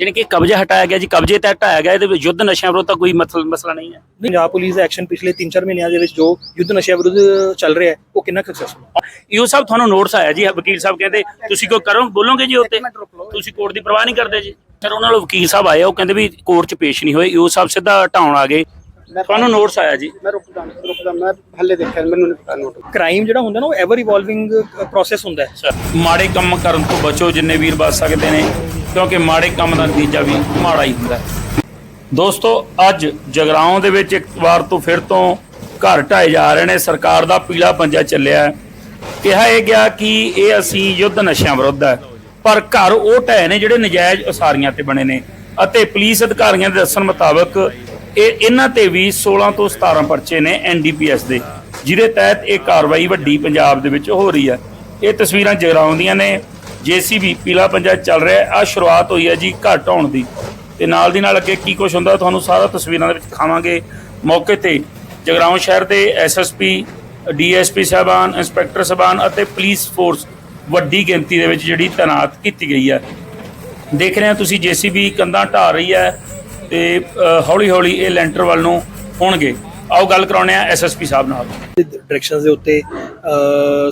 ਜਾਣੀ ਕਿ ਕਬਜ਼ਾ ਹਟਾਇਆ ਗਿਆ ਜੀ ਕਬਜ਼ੇ ਤੇ ਹਟਾਇਆ ਗਿਆ ਇਹਦੇ ਵਿੱਚ ਯੁੱਧ ਨਸ਼ਿਆਂ ਵਿਰੁੱਧ ਤਾਂ ਕੋਈ ਮਸਲ- ਮਸਲਾ ਨਹੀਂ ਹੈ। ਪੰਜਾਬ ਪੁਲਿਸ ਦਾ ਐਕਸ਼ਨ ਪਿਛਲੇ 3-4 ਮਹੀਨਿਆਂ ਦੇ ਵਿੱਚ ਜੋ ਯੁੱਧ ਨਸ਼ਿਆਂ ਵਿਰੁੱਧ ਚੱਲ ਰਿਹਾ ਹੈ ਉਹ ਕਿੰਨਾ ਸਕਸੈਸਫੁਲ ਇਹੋ ਸਭ ਤੁਹਾਨੂੰ ਨੋਟਸ ਆਇਆ ਜੀ ਵਕੀਲ ਸਾਹਿਬ ਕਹਿੰਦੇ ਤੁਸੀਂ ਕੋਈ ਕਰੋ ਬੋਲੋਗੇ ਜੀ ਉੱਤੇ ਤੁਸੀਂ ਕੋਰਟ ਦੀ ਪਰਵਾਹ ਨਹੀਂ ਕਰਦੇ ਜੀ। ਸਰ ਉਹਨਾਂ ਨਾਲ ਵਕੀਲ ਸਾਹਿਬ ਆਏ ਉਹ ਕਹਿੰਦੇ ਵੀ ਕੋਰਟ 'ਚ ਪੇਸ਼ ਨਹੀਂ ਹੋਏ ਇਹੋ ਸਾਹਿਬ ਸਿੱਧਾ ਹਟਾਉਣ ਆ ਗਏ। ਤੁਹਾਨੂੰ ਨੋਟਸ ਆਇਆ ਜੀ? ਮੈਂ ਰੁਕਦਾ ਰੁਕਦਾ ਮੈਂ ਹੱਲੇ ਦੇਖਿਆ ਮੈਨੂੰ ਨਹੀਂ ਪਤਾ ਨੋਟ ਕ੍ਰਾਈਮ ਜਿਹੜਾ ਹੁੰਦਾ ਨਾ ਉਹ ਐਵਰ ਇਵੋਲਵਿੰਗ ਪ੍ਰੋਸੈਸ ਹੁੰਦਾ ਹੈ। ਸਰ ਮਾੜੇ ਕੰਮ ਕਰਨ ਤੋਂ ਬਚੋ ਜਿੰਨੇ ਵੀਰ ਬਚ ਸਕਦੇ ਨੇ ਕਿਉਂਕਿ ਮਾੜੇ ਕੰਮ ਦਾ ਨਤੀਜਾ ਵੀ ਮਾੜਾ ਹੀ ਹੁੰਦਾ ਹੈ। ਦੋਸਤੋ ਅੱਜ ਜਗਰਾਉਂ ਦੇ ਵਿੱਚ ਇੱਕ ਵਾਰ ਤੋਂ ਫਿਰ ਤੋਂ ਘਰ ਢਾਏ ਜਾ ਰਹੇ ਨੇ ਸਰਕਾਰ ਦਾ ਪੀਲਾ ਪੰਜਾ ਚੱਲਿਆ। ਕਿਹਾ ਇਹ ਗਿਆ ਕਿ ਇਹ ਅਸੀਂ ਯੁੱਧ ਨਸ਼ਿਆਂ ਵਿਰੁੱਧ ਹੈ ਪਰ ਘਰ ਉਹ ਢਾਏ ਨੇ ਜਿਹੜੇ ਨਜਾਇਜ਼ ਉਸਾਰੀਆਂ ਤੇ ਬਣੇ ਨੇ ਅਤੇ ਪੁਲਿਸ ਅਧਿਕਾਰੀਆਂ ਦੇ ਦੱਸਣ ਮੁਤਾਬਕ ਇਹ ਇਹਨਾਂ ਤੇ ਵੀ 16 ਤੋਂ 17 ਪਰਚੇ ਨੇ ਐਨਡੀਪੀਐਸ ਦੇ, ਜਿਹਦੇ ਤਹਿਤ ਇਹ ਕਾਰਵਾਈ ਵੱਡੀ ਪੰਜਾਬ ਦੇ ਵਿੱਚ ਹੋ ਰਹੀ ਹੈ। ਇਹ ਤਸਵੀਰਾਂ ਜਗਰਾਉਂ ਦੀਆਂ ਨੇ। ਜੀਸੀਬੀ ਪੀਲਾ ਪੰਜਾ ਚੱਲ ਰਿਹਾ ਆ ਸ਼ੁਰੂਆਤ ਹੋਈ ਹੈ ਜੀ ਘਰ ਢਾਉਣ ਦੀ। ਤੇ ਨਾਲ ਦੀ ਨਾਲ ਅੱਗੇ ਕੀ ਕੁਝ ਹੁੰਦਾ, ਤੁਹਾਨੂੰ ਸਾਰਾ ਤਸਵੀਰਾਂ ਦੇ ਵਿੱਚ ਦਿਖਾਵਾਂਗੇ। ਮੌਕੇ ਤੇ ਜਗਰਾਉਂ ਸ਼ਹਿਰ ਦੇ ਐਸਐਸਪੀ ਡੀਐਸਪੀ ਸਾਹਿਬਾਨ, ਇੰਸਪੈਕਟਰ ਸਾਹਿਬਾਨ ਅਤੇ ਪੁਲਿਸ ਫੋਰਸ ਵੱਡੀ ਗਿਣਤੀ ਦੇ ਵਿੱਚ ਜਿਹੜੀ ਤਾਇਨਾਤ ਕੀਤੀ ਗਈ ਹੈ। ਦੇਖ ਰਹੇ ਹੋ ਤੁਸੀਂ ਜੀਸੀਬੀ ਕੰਧਾਂ ਢਾ ਰਹੀ ਹੈ। ਤੇ ਹੌਲੀ ਹੌਲੀ ਇਹ ਲੈਂਟਰ ਵੱਲ ਨੂੰ ਹੋਣਗੇ। ਆਓ ਗੱਲ ਕਰਾਉਣੇ ਆ ਐਸਐਸਪੀ ਸਾਹਿਬ ਨਾਲ। ਡਾਇਰੈਕਸ਼ਨਸ ਦੇ ਉੱਤੇ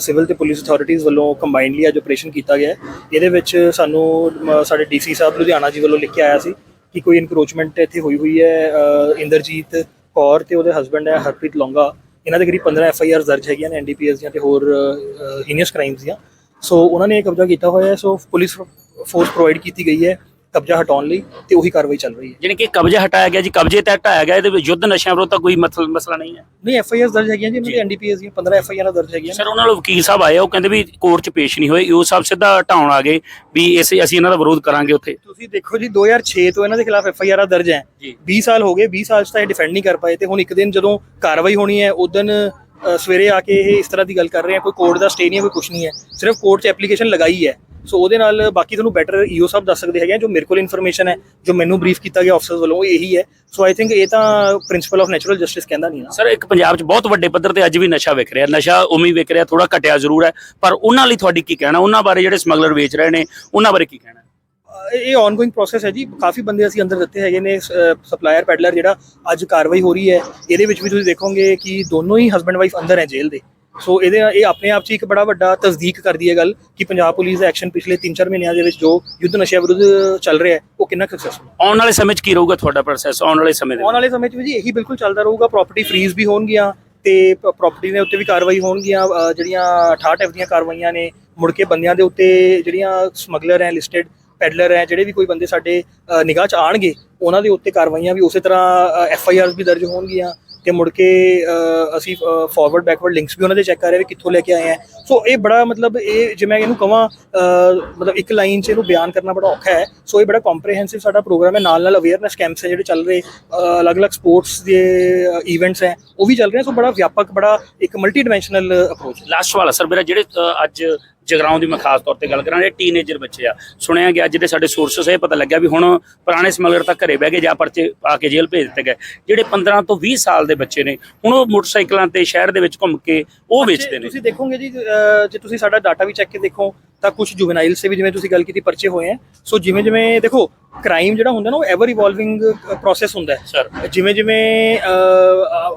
ਸਿਵਲ ਤੇ ਪੁਲਿਸ ਅਥਾਰਟੀਆਂ ਵੱਲੋਂ ਕੰਬਾਈਨਲੀ ਅੱਜ ਆਪਰੇਸ਼ਨ ਕੀਤਾ ਗਿਆ ਇਹਦੇ ਵਿੱਚ ਸਾਨੂੰ ਅਮ, ਸਾਡੇ ਡੀਸੀ ਸਾਹਿਬ ਲੁਧਿਆਣਾ ਜੀ ਵੱਲੋਂ ਲਿਖ ਕੇ ਆਇਆ ਸੀ ਕਿ ਕੋਈ ਇਨਕਰੋਚਮੈਂਟ ਇੱਥੇ ਹੋਈ ਹੋਈ ਹੈ। ਇੰਦਰਜੀਤ ਕੌਰ ਤੇ ਉਹਦੇ ਹਸਬੰਡ ਹੈ ਹਰਪ੍ਰੀਤ ਲੌਂਗਾ। ਇਹਨਾਂ ਦੇ ਕਰੀਬ 15 ਐਫ ਆਈ ਆਰ ਦਰਜ ਹੈਗੀਆਂ ਨੇ ਐਨਡੀਪੀਐਸ ਦੀਆਂ ਤੇ ਹੋਰ ਹੀਨੀਅਸ ਕ੍ਰਾਈਮਸ ਦੀਆਂ। ਸੋ ਉਹਨਾਂ ਨੇ ਇਹ ਕਬਜ਼ਾ ਕੀਤਾ ਹੋਇਆ ਹੈ। ਸੋ ਪੁਲਿਸ ਫੋਰਸ ਪ੍ਰੋਵਾਈਡ ਕੀਤੀ ਗਈ ਹੈ। ਕਬਜ਼ਾ ਹਟਾਉਣ ਲਈ ਤੇ ਉਹੀ ਕਾਰਵਾਈ ਚੱਲ ਰਹੀ ਹੈ। ਜਾਣੀ ਕਿ ਕਬਜ਼ਾ ਹਟਾਇਆ ਗਿਆ ਜੀ ਕਬਜ਼ੇ ਤੇ ਹਟਾਇਆ ਗਿਆ ਇਹਦੇ ਵਿੱਚ ਯੁੱਧ ਨਸ਼ਿਆਂ ਵਿਰੁੱਧ ਤਾਂ ਕੋਈ ਮਸਲ- ਮਸਲਾ ਨਹੀਂ ਹੈ। ਨਹੀਂ ਐਫ ਆਈ ਆਰ ਦਰਜ ਹੈਗੀਆਂ ਜੀ ਇਹਨਾਂ ਦੀ ਐਨਡੀਪੀਐਸ ਦੀਆਂ 15 ਐਫ ਆਈ ਆਰ ਦਰਜ ਹੈਗੀਆਂ। ਸਰ ਉਹਨਾਂ ਨਾਲ ਵਕੀਲ ਸਾਹਿਬ ਆਏ ਆ, ਉਹ ਕਹਿੰਦੇ ਵੀ ਕੋਰਟ 'ਚ ਪੇਸ਼ ਨਹੀਂ ਹੋਏ ਇਹੋ ਸਾਹਿਬ ਸਿੱਧਾ ਹਟਾਉਣ ਆ ਗਏ ਵੀ ਇਸ ਅਸੀਂ ਇਹਨਾਂ ਦਾ ਵਿਰੋਧ ਕਰਾਂਗੇ ਉੱਥੇ। ਤੁਸੀਂ ਦੇਖੋ ਜੀ 2006 ਤੋਂ ਇਹਨਾਂ ਦੇ ਖਿਲਾਫ ਐਫ ਆਈ ਆਰ ਦਰਜ ਹੈ। ਜੀ। 20 ਸਾਲ ਹੋ ਗਏ 20 ਸਾਲ ਚ ਤਾਂ ਇਹ ਡਿਫੈਂਡ ਨਹੀਂ ਕਰ ਪਾਏ ਤੇ ਹੁਣ ਇੱਕ ਦਿਨ ਜਦੋਂ ਕਾਰਵਾਈ ਹੋਣੀ ਹੈ ਉਦੋਂ ਸਵੇਰੇ ਆ ਕੇ ਇਹ ਇਸ ਤਰ੍ਹਾਂ ਦੀ ਗੱਲ ਕਰ ਰਹੇ ਆ ਕੋਈ ਕੋਰਟ ਦਾ ਸਟੇ ਨਹੀਂ ਹੈ ਕੋਈ ਕੁਝ ਨਹੀਂ ਹੈ। ਸਿਰਫ ਕੋਰਟ 'ਚ ਐਪਲੀਕੇਸ਼ਨ ਲਗਾਈ ਹੈ। ਸੋ ਉਹਦੇ ਨਾਲ ਬਾਕੀ ਤੁਹਾਨੂੰ ਬੈਟਰ ਈਓ ਸਾਹਿਬ ਦੱਸ ਸਕਦੇ ਹੈਗੇ ਆ, ਜੋ ਮੇਰੇ ਕੋਲ ਇਨਫੋਰਮੇਸ਼ਨ ਹੈ ਜੋ ਮੈਨੂੰ ਬਰੀਫ ਕੀਤਾ ਗਿਆ ਅਫਸਰਸ ਵੱਲੋਂ ਉਹ ਇਹੀ ਹੈ। ਸੋ ਆਈ ਥਿੰਕ ਇਹ ਤਾਂ ਪ੍ਰਿੰਸੀਪਲ ਆਫ ਨੈਚੁਰਲ ਜਸਟਿਸ ਕਹਿੰਦਾ ਨਹੀਂ ਨਾ। ਸਰ ਇੱਕ ਪੰਜਾਬ 'ਚ ਬਹੁਤ ਵੱਡੇ ਪੱਧਰ ਤੇ ਅੱਜ ਵੀ ਨਸ਼ਾ ਵਿਕ ਰਿਹਾ। ਨਸ਼ਾ ਉਮੀ ਵਿਕ ਰਿਹਾ ਥੋੜਾ ਘਟਿਆ ਜ਼ਰੂਰ ਹੈ ਪਰ ਉਹਨਾਂ ਲਈ ਤੁਹਾਡੀ ਕੀ ਕਹਿਣਾ? ਉਹਨਾਂ ਬਾਰੇ ਜਿਹੜੇ ਸਮਗਲਰ ਵੇਚ ਰਹੇ ਨੇ ਉਹਨਾਂ ਬਾਰੇ ਕੀ ਕਹਿਣਾ? ਇਹ ਆਨਗੋਇੰਗ ਪ੍ਰੋਸੈਸ ਹੈ ਜੀ। ਕਾਫੀ ਬੰਦੇ ਅਸੀਂ ਅੰਦਰ ਦਿੱਤੇ ਹੈਗੇ ਨੇ ਸਪਲਾਇਰ ਪੈਡਲਰ ਜਿਹੜਾ ਅੱਜ ਕਾਰਵਾਈ ਹੋ ਰਹੀ ਹੈ। ਇਹਦੇ ਵਿੱਚ ਵੀ ਤੁਸੀਂ ਦੇਖੋਗੇ ਕਿ ਦੋਨੋਂ ਹੀ ਹਸਬੰਡ ਵਾਈਫ ਅੰਦਰ ਹੈ ਜੇਲ੍ਹ ਦੇ। ਸੋ ਇਹਦੇ ਇਹ ਆਪਣੇ ਆਪ 'ਚ ਇੱਕ ਬੜਾ ਵੱਡਾ ਤਸਦੀਕ ਕਰਦੀ ਹੈ ਗੱਲ ਕਿ ਪੰਜਾਬ ਪੁਲਿਸ ਦਾ ਐਕਸ਼ਨ ਪਿਛਲੇ 3-4 ਮਹੀਨਿਆਂ ਦੇ ਵਿੱਚ ਜੋ ਯੁੱਧ ਨਸ਼ਿਆਂ ਵਿਰੁੱਧ ਚੱਲ ਰਿਹਾ ਹੈ ਉਹ ਕਿੰਨਾ ਸਕਸੈਸਫੁਲ ਆਉਣ ਵਾਲੇ ਸਮੇਂ 'ਚ ਕੀ ਰਹੂਗਾ ਤੁਹਾਡਾ ਪ੍ਰੋਸੈਸ ਆਉਣ ਵਾਲੇ ਸਮੇਂ ਦੇ ਆਉਣ ਵਾਲੇ ਸਮੇਂ 'ਚ ਵੀ ਜੀ ਇਹੀ ਬਿਲਕੁਲ ਚੱਲਦਾ ਰਹੂਗਾ ਪ੍ਰਾਪਰਟੀ ਫਰੀਜ਼ ਵੀ ਹੋਣਗੀਆਂ ਤੇ ਪ੍ਰਾਪਰਟੀ ਦੇ ਉੱਤੇ ਵੀ ਕਾਰਵਾਈ ਹੋਣਗੀਆਂ ਜਿਹੜੀਆਂ 68 ਐਫ ਦੀਆਂ ਕਾਰਵਾਈਆਂ ਨੇ ਮੁੜ ਕੇ ਬੰਦਿਆਂ ਦੇ ਉੱਤੇ ਜਿਹੜੀਆਂ ਸਮਗਲਰ ਹੈ ਲਿਸਟਡ ਪੈਡਲਰ ਹੈ ਜਿਹੜੇ ਵੀ ਕੋਈ ਬੰਦੇ ਸਾਡੇ ਨਿਗਾਹ 'ਚ ਆਣਗੇ ਉਹਨਾਂ ਦੇ ਉੱਤੇ ਕਾਰਵਾਈਆਂ ਵੀ ਉਸੇ ਤਰ੍ਹਾਂ ਐਫ ਆਈ ਆਰਸ ਵੀ ਦਰਜ ਹੋਣਗੀਆਂ। ਤੇ ਮੁੜ ਕੇ ਅਸੀਂ ਫਾਰਵਰਡ ਬੈਕਵਰਡ ਲਿੰਕਸ ਵੀ ਉਹਨਾਂ ਦੇ ਚੈੱਕ ਕਰ ਰਹੇ ਵੀ ਕਿੱਥੋਂ ਲੈ ਕੇ ਆਏ ਆ। ਸੋ ਇਹ ਬੜਾ ਮਤਲਬ ਇਹ ਜੇ ਮੈਂ ਇਹਨੂੰ ਕਹਾਂ ਮਤਲਬ ਇੱਕ ਲਾਈਨ 'ਚ ਇਹਨੂੰ ਬਿਆਨ ਕਰਨਾ ਬੜਾ ਔਖਾ ਹੈ। ਸੋ ਇਹ ਬੜਾ ਕੰਪਰੀਹੈਂਸਿਵ ਸਾਡਾ ਪ੍ਰੋਗਰਾਮ ਹੈ। ਨਾਲ ਨਾਲ ਅਵੇਅਰਨੈਸ ਕੈਂਪਸ ਹੈ ਜਿਹੜੇ ਚੱਲ ਰਹੇ ਅਲੱਗ-ਅਲੱਗ ਸਪੋਰਟਸ ਦੇ ਇਵੈਂਟਸ ਹੈ, ਉਹ ਵੀ ਚੱਲ ਰਹੇ ਸੋ ਬੜਾ ਵਿਆਪਕ, ਬੜਾ ਇੱਕ ਮਲਟੀ ਡਾਈਮੈਂਸ਼ਨਲ ਅਪਰੋਚ ਲਾਸਟ ਵਾਲਾ ਸਰ ਮੇਰਾ ਜਿਹੜੇ ਅੱਜ ਜਗਰਾਉਂ ਦੀ ਮੈਂ ਖਾਸ ਤੌਰ ਤੇ ਗੱਲ ਕਰਾਂ ਇਹ ਟੀਨੇਜਰ ਬੱਚੇ ਆ। ਸੁਣਿਆ ਗਿਆ ਜਿਹੜੇ ਸਾਡੇ ਸੋਰਸਸ ਇਹ ਪਤਾ ਲੱਗਿਆ ਵੀ ਹੁਣ ਪੁਰਾਣੇ ਸਮਗਲਰ ਤਾਂ ਘਰੇ ਬਹਿ ਕੇ ਜਾਂ ਪਰਚੇ ਪਾ ਕੇ ਜੇਲ੍ਹ ਭੇਜ ਦਿੱਤੇ ਗਏ। ਜਿਹੜੇ 15 ਤੋਂ 20 ਸਾਲ ਦੇ ਬੱਚੇ ਨੇ ਹੁਣ ਉਹ ਮੋਟਰਸਾਈਕਲਾਂ ਤੇ ਸ਼ਹਿਰ ਦੇ ਵਿੱਚ ਘੁੰਮ ਕੇ ਉਹ ਵੇਚਦੇ ਨੇ। ਤੁਸੀਂ ਦੇਖੋਗੇ ਜੀ ਜੇ ਤੁਸੀਂ ਸਾਡਾ ਡਾਟਾ ਵੀ ਚੈੱਕ ਕੇ ਦੇਖੋ ਤਾਂ ਕੁਝ ਜੁਵੈਨਾਈਲ ਸੇ ਵੀ ਜਿਵੇਂ ਤੁਸੀਂ ਗੱਲ ਕੀਤੀ ਪਰਚੇ ਹੋਏ ਹੈ ਸੋ ਜਿਵੇਂ ਜਿਵੇਂ ਦੇਖੋ ਕ੍ਰਾਈਮ ਜਿਹੜਾ ਹੁੰਦਾ ਨਾ ਉਹ ਐਵਰ ਇਵੋਲਵਿੰਗ ਪ੍ਰੋਸੈਸ ਹੁੰਦਾ ਹੈ। ਸਰ ਜਿਵੇਂ ਜਿਵੇਂ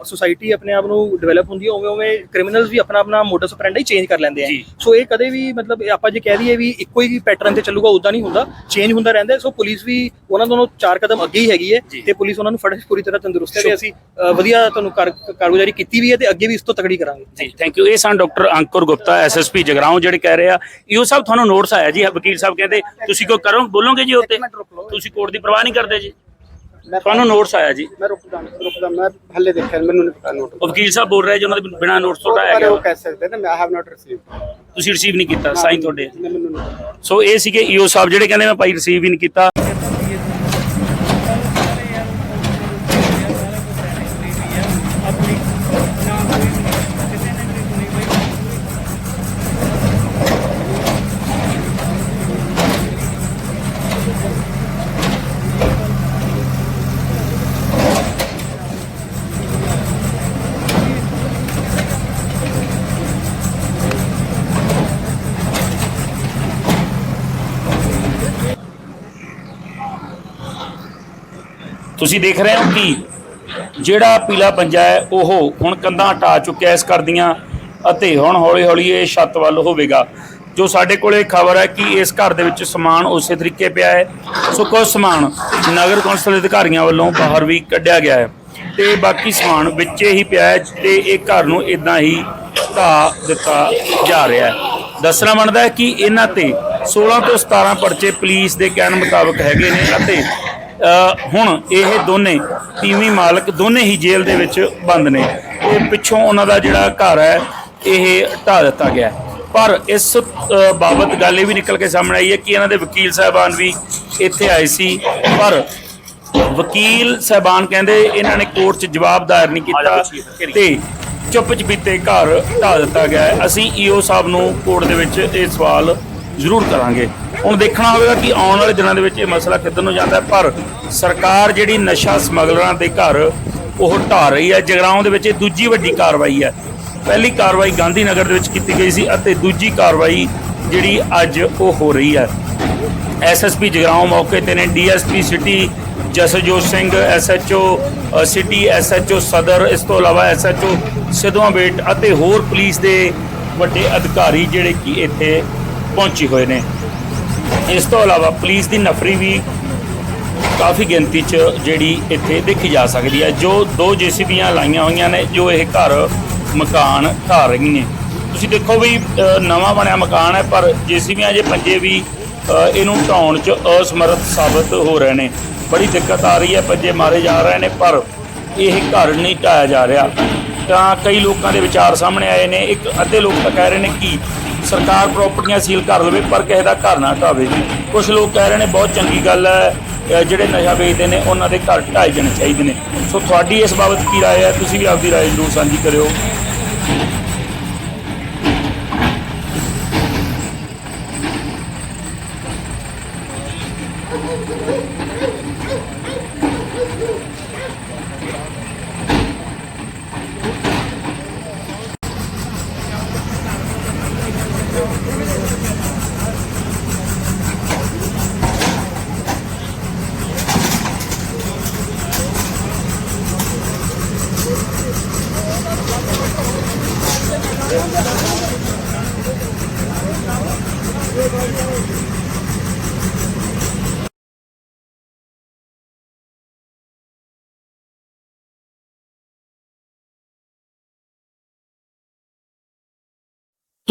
ਸੋਸਾਇਟੀ ਆਪਣੇ ਆਪ ਨੂੰ ਡਿਵੈਲਪ ਹੁੰਦੀ ਹੈ ਉਵੇਂ ਉਵੇਂ ਕ੍ਰਿਮੀਨਲਸ ਵੀ ਆਪਣਾ ਆਪਣਾ ਮੋਡਸ ਆਪਰੈਂਡਾ ਚੇਂਜ ਕਰ ਲੈਂਦੇ ਆ। ਸੋ ਇਹ ਕਦੇ ਵੀ ਮਤਲਬ ਇਹ ਆਪਾਂ ਜੇ ਕਹਿ ਦਈਏ ਵੀ ਇੱਕੋ ਹੀ ਪੈਟਰਨ ਤੇ ਚੱਲੂਗਾ ਉਦਾਂ ਨਹੀਂ ਹੁੰਦਾ। ਚੇਂਜ ਹੁੰਦਾ ਰਹਿੰਦਾ। ਸੋ ਪੁਲਿਸ ਵੀ ਉਹਨਾਂ ਦੋਨੋਂ ਚਾਰ ਕਦਮ ਅੱਗੇ ਹੀ ਹੈਗੀ ਹੈ। ਤੇ ਪੁਲਿਸ ਉਹਨਾਂ ਨੂੰ ਫੜ ਪੂਰੀ ਤਰ੍ਹਾਂ ਤੰਦਰੁਸਤ ਹੈ ਤੇ ਅਸੀਂ ਵਧੀਆ ਤੁਹਾਨੂੰ ਕਾਰ- ਕਾਰਗੁਜ਼ਾਰੀ ਕੀਤੀ ਵੀ ਹੈ ਤੇ ਅੱਗੇ ਵੀ ਇਸ ਤੋਂ ਤਕੜੀ ਕਰਾਂਗੇ। ਜੀ ਥੈਂਕ ਯੂ ਇਹ ਸਨ ਡਾਕਟਰ ਅੰਕੁਰ ਗੁਪਤਾ ਐਸਐਸਪੀ ਜਗਰਾਉਂ ਜਿਹੜੇ ਕਹਿ ਰਹੇ ਆ ਇਹੋ ਸਾਹਿਬ ਤੁਹਾਨੂੰ ਨੋਟਸ ਆਇਆ ਜੀ ਵਕੀਲ ਸਾਹਿਬ ਕਹਿੰਦੇ ਤੁਸੀਂ ਕੋਈ ਕਰੋ ਬੋਲੋਗੇ ਜੀ ਉੱਤੇ ਤੁਸੀਂ ਕੋਰਟ ਦੀ ਪਰਵਾਹ ਨਹੀਂ ਕਰਦੇ ਜੀ? ਤੁਹਾਨੂੰ ਨੋਟਸ ਆਇਆ ਜੀ? ਮੈਂ ਰੁਕਦਾ ਰੁਕਦਾ ਮੈਂ ਹੱਲੇ ਦੇਖਿਆ ਮੈਨੂੰ ਨਹੀਂ ਪਤਾ ਨੋਟ ਉਹ ਵਕੀਲ ਸਾਹਿਬ ਬੋਲ ਰਹੇ ਜੀ ਉਹਨਾਂ ਦੇ ਬਿਨਾਂ ਨੋਟਸ ਤੋਂ ਹਟਾਇਆ ਪਰ ਉਹ ਗਿਆ ਕਹਿ ਸਕਦੇ ਨੇ ਮੈਂ ਹੈਵ ਨਾਟ ਰਿਸੀਵ ਤੁਸੀਂ ਰਿਸੀਵ ਨਹੀਂ ਕੀਤਾ ਸਾਈਨ ਤੁਹਾਡੇ। ਸੋ ਇਹ ਸੀਗੇ ਈਓ ਸਾਹਿਬ ਜਿਹੜੇ ਕਹਿੰਦੇ ਮੈਂ ਭਾਈ ਰਿਸੀਵ ਹੀ ਨਹੀਂ ਕੀਤਾ। ਤੁਸੀਂ ਦੇਖ ਰਹੇ ਹੋ ਕਿ ਜਿਹੜਾ ਪੀਲਾ ਪੰਜਾ ਹੈ, ਉਹ ਹੁਣ ਕੰਧਾਂ ਹਟਾ ਚੁੱਕਿਆ ਇਸ ਘਰ ਦੀਆਂ ਅਤੇ ਹੁਣ ਹੌਲੀ ਹੌਲੀ ਇਹ ਛੱਤ ਵੱਲ ਹੋਵੇਗਾ। ਜੋ ਸਾਡੇ ਕੋਲੇ ਖਬਰ ਹੈ ਕਿ ਇਸ ਘਰ ਦੇ ਵਿੱਚ ਸਮਾਨ ਉਸੇ ਤਰੀਕੇ ਪਿਆ ਹੈ। ਸੋ ਕੁਝ ਸਮਾਨ ਨਗਰ ਕੌਂਸਲ ਅਧਿਕਾਰੀਆਂ ਵੱਲੋਂ ਬਾਹਰ ਵੀ ਕੱਢਿਆ ਗਿਆ ਹੈ ਤੇ ਬਾਕੀ ਸਮਾਨ ਵਿੱਚੇ ਹੀ ਪਿਆ ਹੈ ਤੇ ਇਹ ਘਰ ਨੂੰ ਇਦਾਂ ਹੀ ਢਾਹ ਦਿੱਤਾ ਜਾ ਰਿਹਾ ਹੈ। ਦੱਸਣਾ ਬਣਦਾ ਹੈ ਕਿ ਇਹਨਾਂ ਤੇ 16 ਤੋਂ 17 ਪਰਚੇ ਪੁਲਿਸ ਦੇ ਕਹਿਣ ਮੁਤਾਬਕ ਹੈਗੇ ਨੇ ਅਤੇ ਹੁਣ ਇਹ ਦੋਨੇ ਤੀਵੀਂ ਮਾਲਕ ਦੋਨੇ ਹੀ ਜੇਲ੍ਹ ਦੇ ਵਿੱਚ ਬੰਦ ਨੇ। ਤੇ ਪਿੱਛੋਂ ਉਹਨਾਂ ਦਾ ਜਿਹੜਾ ਘਰ ਹੈ ਇਹ ਢਾਹ ਦਿੱਤਾ ਗਿਆ। ਪਰ ਇਸ ਬਾਬਤ ਗੱਲ ਇਹ ਵੀ ਨਿਕਲ ਕੇ ਸਾਹਮਣੇ ਆਈ ਹੈ ਕਿ ਇਹਨਾਂ ਦੇ ਵਕੀਲ ਸਾਹਿਬਾਨ ਵੀ ਇੱਥੇ ਆਏ ਸੀ। ਪਰ ਵਕੀਲ ਸਾਹਿਬਾਨ ਕਹਿੰਦੇ ਇਹਨਾਂ ਨੇ ਕੋਰਟ 'ਚ ਜਵਾਬ ਦਾਇਰ ਨਹੀਂ ਕੀਤਾ ਤੇ ਚੁੱਪ ਚਪੀਤੇ ਘਰ ਢਾਹ ਦਿੱਤਾ ਗਿਆ ਅਸੀਂ ਈਓ ਸਾਹਿਬ ਨੂੰ ਕੋਰਟ ਦੇ ਵਿੱਚ ਇਹ ਸਵਾਲ ਜ਼ਰੂਰ ਕਰਾਂਗੇ। ਹੁਣ ਦੇਖਣਾ ਹੋਵੇਗਾ ਕਿ ਆਉਣ ਵਾਲੇ ਦਿਨਾਂ ਦੇ ਵਿੱਚ ਇਹ ਮਸਲਾ ਕਿੱਧਰ ਨੂੰ ਜਾਂਦਾ ਪਰ ਸਰਕਾਰ ਜਿਹੜੀ ਨਸ਼ਾ ਸਮਗਲਰਾਂ ਦੇ ਘਰ ਉਹ ਢਾਹ ਰਹੀ ਹੈ, ਜਗਰਾਉਂ ਦੇ ਵਿੱਚ ਇਹ ਦੂਜੀ ਵੱਡੀ ਕਾਰਵਾਈ ਹੈ। ਪਹਿਲੀ ਕਾਰਵਾਈ ਗਾਂਧੀ ਨਗਰ ਦੇ ਵਿੱਚ ਕੀਤੀ ਗਈ ਸੀ ਅਤੇ ਦੂਜੀ ਕਾਰਵਾਈ ਜਿਹੜੀ ਅੱਜ ਉਹ ਹੋ ਰਹੀ ਹੈ। ਐਸਐਸਪੀ ਜਗਰਾਉਂ ਮੌਕੇ ਤੇ ਨੇ DSP city Jasjot Singh SHO city SHO ਸਦਰ, ਇਸ ਤੋਂ ਇਲਾਵਾ ਐਸਐਚਓ ਸਿੱਧਵਾਂ ਬੇਟ ਅਤੇ ਹੋਰ ਪੁਲਿਸ ਦੇ ਵੱਡੇ ਅਧਿਕਾਰੀ ਜਿਹੜੇ ਕਿ ਇੱਥੇ ਪਹੁੰਚੀ ਹੋਏ ਨੇ। ਇਸ ਤੋਂ ਇਲਾਵਾ ਪੁਲਿਸ ਦੀ ਨਫਰੀ ਵੀ ਕਾਫੀ ਗਿਣਤੀ 'ਚ ਜਿਹੜੀ ਇੱਥੇ ਦੇਖੀ ਜਾ ਸਕਦੀ ਹੈ, ਜੋ ਦੋ ਜੀਸੀਬੀਆਂ ਲਾਈਆਂ ਹੋਈਆਂ ਨੇ, ਜੋ ਇਹ ਘਰ, ਮਕਾਨ ਢਾਹ ਰਹੀ ਨੇ। ਤੁਸੀਂ ਦੇਖੋ ਵੀ ਨਵਾਂ ਬਣਿਆ ਮਕਾਨ ਹੈ, ਪਰ ਜੀਸੀਬੀਆਂ ਜੇ ਪੰਜੇ ਵੀ ਇਹਨੂੰ ਢਾਉਣ 'ਚ ਅਸਮਰਥ ਸਾਬਤ ਹੋ ਰਹੇ ਨੇ। ਬੜੀ ਦਿੱਕਤ ਆ ਰਹੀ ਹੈ, ਪੰਜੇ ਮਾਰੇ ਜਾ ਰਹੇ ਨੇ, ਪਰ ਇਹ ਘਰ ਨਹੀਂ ਢਾਇਆ ਜਾ ਰਿਹਾ। ਤਾਂ ਕਈ ਲੋਕਾਂ ਦੇ ਵਿਚਾਰ ਸਾਹਮਣੇ ਆਏ ਨੇ। ਇੱਕ ਅੱਧੇ ਲੋਕ ਤਾਂ ਕਹਿ ਰਹੇ ਨੇ ਕਿ ਸਰਕਾਰ ਪ੍ਰਾਪਰਟੀਆਂ ਸੀਲ ਕਰ ਲਵੇ ਪਰ ਕਿਸੇ ਦਾ ਘਰ ਨਾ ਢਾਵੇ ਕੁਝ ਲੋਕ ਕਹਿ ਰਹੇ ਨੇ ਬਹੁਤ ਚੰਗੀ ਗੱਲ ਹੈ ਅ, ਜਿਹੜੇ ਨਸ਼ਾ ਵੇਚਦੇ ਨੇ ਉਹਨਾਂ ਦੇ ਘਰ ਢਾਏ ਜਾਣੇ ਚਾਹੀਦੇ ਨੇ ਸੋ ਤੁਹਾਡੀ ਇਸ ਬਾਬਤ ਕੀ رائے ਹੈ ਤੁਸੀਂ ਵੀ ਆਪਦੀ رائے ਜ਼ਰੂਰ ਸਾਂਝੀ ਕਰਿਓ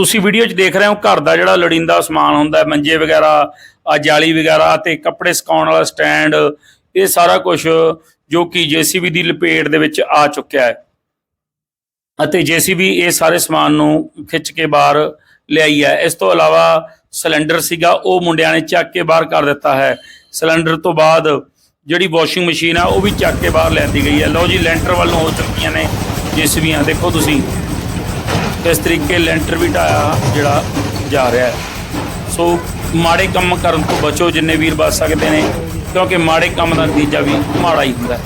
ਤੁਸੀਂ ਵੀਡੀਓ 'ਚ ਦੇਖ ਰਹੇ ਹੋ ਘਰ ਦਾ ਜਿਹੜਾ ਲੋੜੀਂਦਾ ਸਮਾਨ ਹੁੰਦਾ ਮੰਜੇ ਵਗੈਰਾ ਆ ਜਾਲੀ ਵਗੈਰਾ ਤੇ ਕੱਪੜੇ ਸੁਕਾਉਣ ਵਾਲਾ ਸਟੈਂਡ, ਇਹ ਸਾਰਾ ਕੁਝ ਜੋ ਕਿ ਜੀਸੀਬੀ ਦੀ ਲਪੇਟ ਦੇ ਵਿੱਚ ਆ ਚੁੱਕਿਆ ਹੈ। ਅਤੇ ਜੀਸੀਬੀ ਇਹ ਸਾਰੇ ਸਮਾਨ ਨੂੰ ਖਿੱਚ ਕੇ ਬਾਹਰ ਲਿਆਈ ਹੈ। ਇਸ ਤੋਂ ਇਲਾਵਾ ਸਿਲੰਡਰ ਸੀਗਾ, ਉਹ ਮੁੰਡਿਆਂ ਨੇ ਚੱਕ ਕੇ ਬਾਹਰ ਕਰ ਦਿੱਤਾ ਹੈ। ਸਿਲੰਡਰ ਤੋਂ ਬਾਅਦ ਜਿਹੜੀ ਵਾਸ਼ਿੰਗ ਮਸ਼ੀਨ ਆ, ਉਹ ਵੀ ਚੱਕ ਕੇ ਬਾਹਰ ਲੈਂਦੀ ਗਈ ਹੈ। ਲਓ ਜੀ, ਲੈਂਟਰ ਵੱਲੋਂ ਹੋ ਚੁੱਕੀਆਂ ਨੇ ਜੀਸੀਬੀਆਂ। ਦੇਖੋ ਤੁਸੀਂ। ਇਸ ਤਰੀਕੇ ਲੈਂਟਰ ਵੀ ਢਾਇਆ ਜਿਹੜਾ ਜਾ ਰਿਹਾ ਹੈ। ਸੋ ਮਾੜੇ ਕੰਮ ਕਰਨ ਤੋਂ ਬਚੋ, ਜਿੰਨੇ ਵੀਰ ਬਚ ਸਕਦੇ ਨੇ, ਕਿਉਂਕਿ ਮਾੜੇ ਕੰਮ ਦਾ ਨਤੀਜਾ ਵੀ ਮਾੜਾ ਹੀ ਹੁੰਦਾ ਹੈ।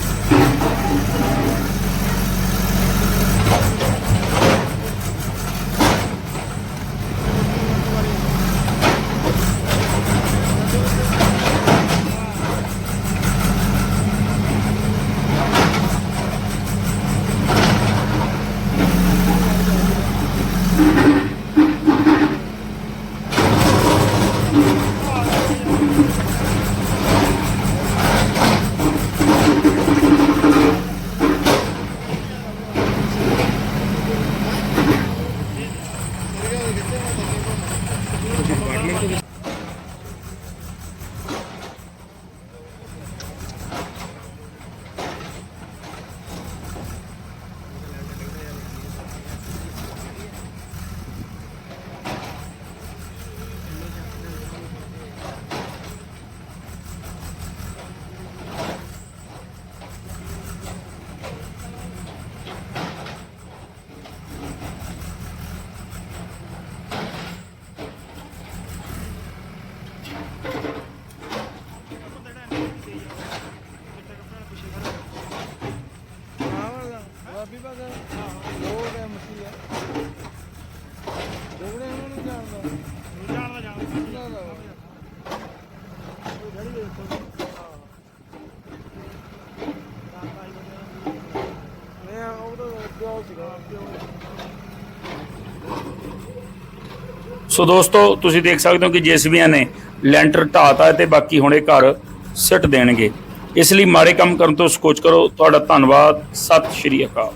ਸੋ ਦੋਸਤੋ, ਤੁਸੀਂ ਦੇਖ ਸਕਦੇ ਹੋ ਕਿ ਜੇਸੀਬੀਆਂ ਨੇ ਲੈਂਟਰ ਢਾਤਾ ਤੇ ਬਾਕੀ ਹੁਣ ਇਹ ਘਰ ਸਿੱਟ ਦੇਣਗੇ। ਇਸ ਲਈ ਮਾੜੇ ਕੰਮ ਕਰਨ ਤੋਂ ਸਕੋਚ ਕਰੋ। ਤੁਹਾਡਾ ਧੰਨਵਾਦ। ਸਤਿ ਸ਼੍ਰੀ ਅਕਾਲ।